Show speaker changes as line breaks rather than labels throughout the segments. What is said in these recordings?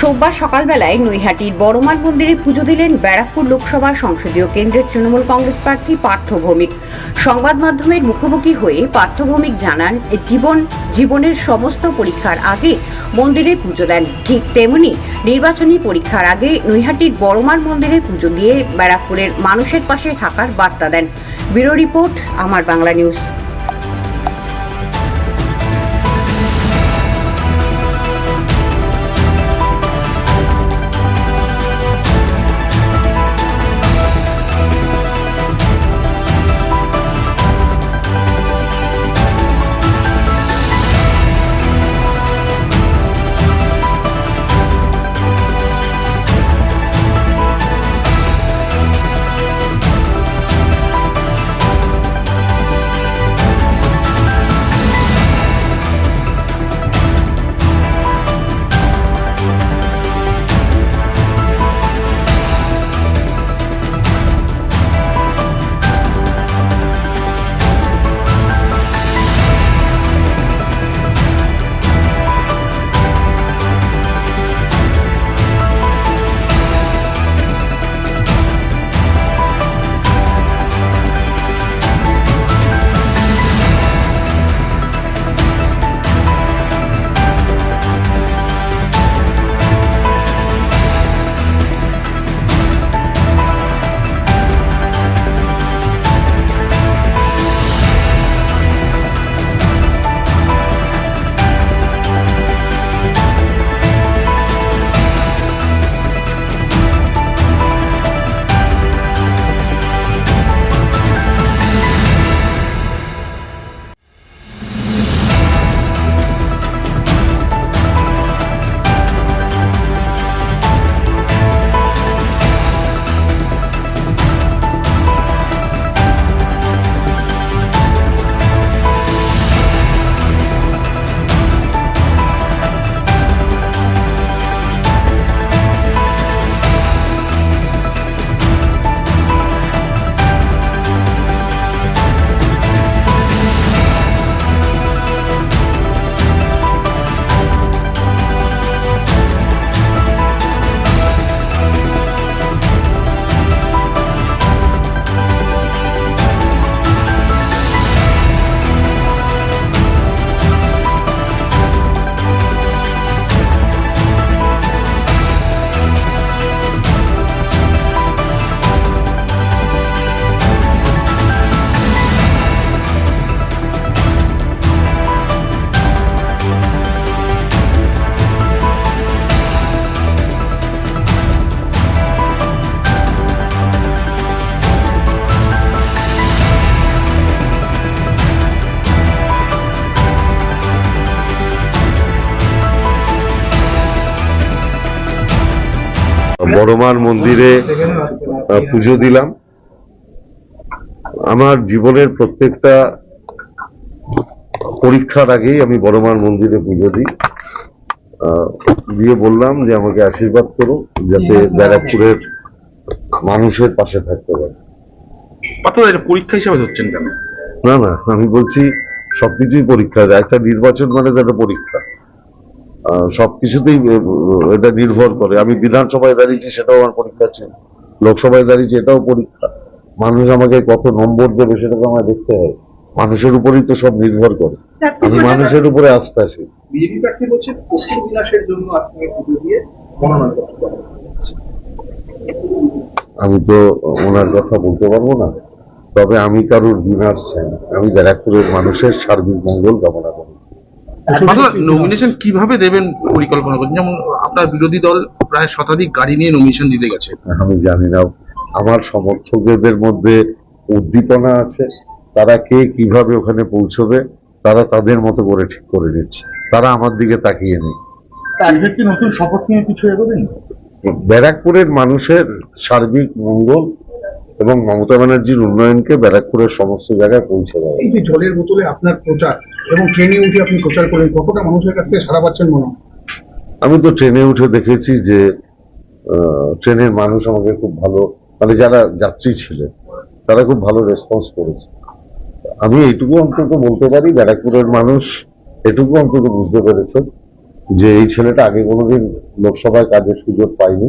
সোমবার সকালবেলায় নৈহাটির বড়মার মন্দিরে পুজো দিলেন ব্যারাকপুর লোকসভা সংসদীয় কেন্দ্রের তৃণমূল কংগ্রেস প্রার্থী পার্থ ভৌমিক। সংবাদ মাধ্যমের মুখোমুখি হয়ে পার্থ ভৌমিক জানান জীবন, জীবনের সমস্ত পরীক্ষার আগে মন্দিরে পুজো দেন। ঠিক তেমনি নির্বাচনী পরীক্ষার আগে নৈহাটির বড়মার মন্দিরে পুজো দিয়ে ব্যারাকপুরের মানুষের পাশে থাকার বার্তা দেন। ব্যুরো রিপোর্ট, আমার বাংলা নিউজ।
বড়মার মন্দিরে পুজো দিলাম। আমার জীবনের প্রত্যেকটা পরীক্ষার আগেই আমি বড়মার মন্দিরে পুজো দিই। আহ, দিয়ে বললাম যে আমাকে আশীর্বাদ করো যাতে ব্যারাকপুরের মানুষের পাশে থাকতে পারে।
অর্থাৎ পরীক্ষা হিসাবে ধরছেন কেন?
না না আমি বলছি সবকিছুই পরীক্ষা একটা নির্বাচন মানে তো একটা পরীক্ষা। আহ, সবকিছুতেই এটা নির্ভর করে। আমি বিধানসভায় দাঁড়িয়েছি সেটাও আমার পরীক্ষা ছিল। লোকসভায় দাঁড়িয়েছি এটাও পরীক্ষা। মানুষ আমাকে কত নম্বর দেবে সেটাকে আমায় দেখতে হয়। মানুষের উপরেই তো সব নির্ভর করে। আমি মানুষের উপরে আস্থাশীল
বিজেপি প্রার্থী বলছে পশুর বিলাসের জন্য আজকে দিয়ে।
আমি তো ওনার কথা বলতে পারব না। তবে আমি কারোর বিনাশ চাই আমি ব্যারাকপুরের মানুষের সার্বিক মঙ্গল কামনা করি।
নমিনেশন কীভাবে দেবেন পরিকল্পনা করছেন? যেমন আপনার বিরোধী দল প্রায় শতাধিক গাড়ি নিয়ে নমিনেশন দিতে গেছে।
আমি জানি না। আমার সমর্থকদের মধ্যে উদ্দীপনা আছে। তারা কে কীভাবে ওখানে পৌঁছবে তারা তাদের মতো করে ঠিক করে নিচ্ছে। তারা আমার দিকে তাকিয়ে নেই।
নতুন শপথ নিয়ে কিছু এগোবেন?
ব্যারাকপুরের মানুষের সার্বিক মঙ্গল এবং মমতা ব্যানার্জির উন্নয়নকে ব্যারাকপুরের সমস্ত জায়গায় পৌঁছে দেওয়া।
এই যে জলের বোতলে আপনার প্রচার এবং ট্রেনে উঠে আপনি প্রচার করেন কতটা মানুষের কাছ থেকে সারা পাচ্ছেন মনে
আমি তো ট্রেনে উঠে দেখেছি যে ট্রেনের মানুষ আমাকে খুব ভালো মানে যারা যাত্রী ছিলেন তারা খুব ভালো রেসপন্স করেছে। আমি এইটুকু অন্তত বলতে পারি ব্যারাকপুরের মানুষ এটুকু অন্তত বুঝতে পেরেছে যে এই ছেলেটা আগে কোনোদিন লোকসভায় কাজের সুযোগ পায়নি।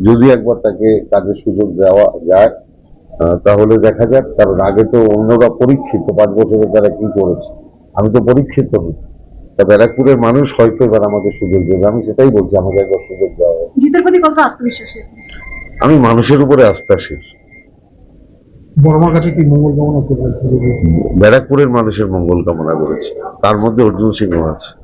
যদি একবার তাকে কাজের সুযোগ দেওয়া যায় আহ, তাহলে দেখা যাক কারণ আগে তো অন্যরা পরীক্ষিত পাঁচ বছরে তারা কি করেছে? আমি তো পরীক্ষিত হই তা ব্যারাকপুরের মানুষ হয়তো এবার আমাকে সুযোগ দেবে। আমি সেটাই বলছি আমাকে একবার সুযোগ দেওয়া।
জিতের প্রতি কত আত্মবিশ্বাসী?
আমি মানুষের উপরে আস্থাশীল।
বড়মার কাছে কি মঙ্গল কামনা
ব্যারাকপুরের মানুষের মঙ্গল কামনা করেছি। তার মধ্যে অর্জুন সিংহ আছে।